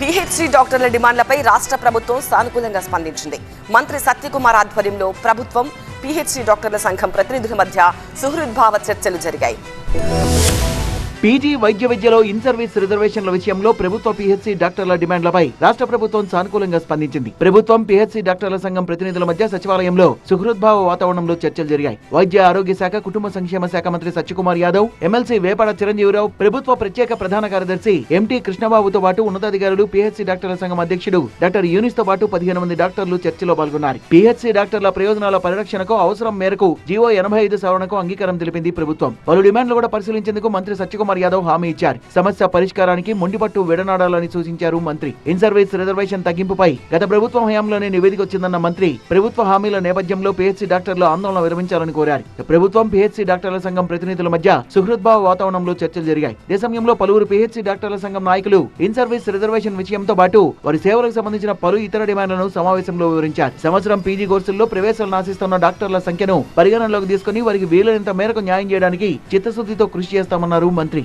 PhD డాక్టర్ల డిమాండ్లపై రాష్ట్ర ప్రభుత్వం సానుకూలంగా స్పందించింది. మంత్రి సత్యకుమార్ ఆధ్వర్యంలో ప్రభుత్వం పిహెచ్డి డాక్టర్ల సంఘం ప్రతినిధుల మధ్య సుహృద్భావ చర్చలు జరిగాయి. పీజీ వైద్య విద్యలో ఇన్ సర్వీస్ రిజర్వేషన్ల విషయంలో ప్రభుత్వ పీహెచ్సీ డాక్టర్ల డిమాండ్లపై రాష్ట్ర ప్రభుత్వం సానుకూలంగా స్పందించింది. ప్రభుత్వం పీహెచ్సీ డాక్టర్ల సంఘం ప్రతినిధుల మధ్య సచివాలయంలో సుహృద్భావ వాతావరణంలో చర్చలు జరిగాయి. వైద్య ఆరోగ్య శాఖ కుటుంబ సంక్షేమ శాఖ మంత్రి సత్యకుమార్ యాదవ్ ఎమ్మెల్సీ వేపాడ చిరంజీవిరావు ప్రభుత్వ ప్రత్యేక ప్రధాన కార్యదర్శి ఎంటీ కృష్ణబాబుతో పాటు ఉన్నతాధికారులు పీహెచ్సీ డాక్టర్ల సంఘం అధ్యక్షుడు డాక్టర్ యూనిస్తో పాటు పదిహేను మంది డాక్టర్లు చర్చలో పాల్గొన్నారు. పీహెచ్సీ డాక్టర్ల ప్రయోజనాల పరిరక్షణకు అవసరం మేరకు జీవో ఎనభై ఐదు సవరణకు అంగీకారం తెలిపింది ప్రభుత్వం. పలు డిమాండ్లు కూడా పరిశీలించేందుకు మంత్రి సత్యకుమార్ యాదవ్ హామీ ఇచ్చారు. సమస్య పరిష్కారానికి మొండిపట్టు విడనాడాలని సూచించారు మంత్రి. ఇన్ సర్వీస్ రిజర్వేషన్ తగ్గింపుపై గత ప్రభుత్వం హయాంలోనే నివేదిక వచ్చిందన్న మంత్రి ప్రభుత్వ హామీల నేపథ్యంలో పిహెచ్సి డాక్టర్లు ఆందోళన విరమించాలని కోరారు. ప్రభుత్వం పిహెచ్సి డాక్టర్ల సంఘం ప్రతినిధుల మధ్య సుహృద్భావ వాతావరణంలో చర్చలు జరిగాయి. దేశంలో సమయంలో పలువురు పిహెచ్సి డాక్టర్ల సంఘం నాయకులు ఇన్ సర్వీస్ రిజర్వేషన్ విషయంతో పాటు వారి సేవలకు సంబంధించిన పలు ఇతర డిమాండ్లను సమావేశంలో వివరించారు. సంవత్సరం పీజీ కోర్సుల్లో ప్రవేశాలను ఆశిస్తున్న డాక్టర్ల సంఖ్యను పరిగణనలోకి తీసుకుని వారికి వీలైనంత మేరకు న్యాయం చేయడానికి చిత్తశుద్ధితో కృషి చేస్తామన్నారు మంత్రి.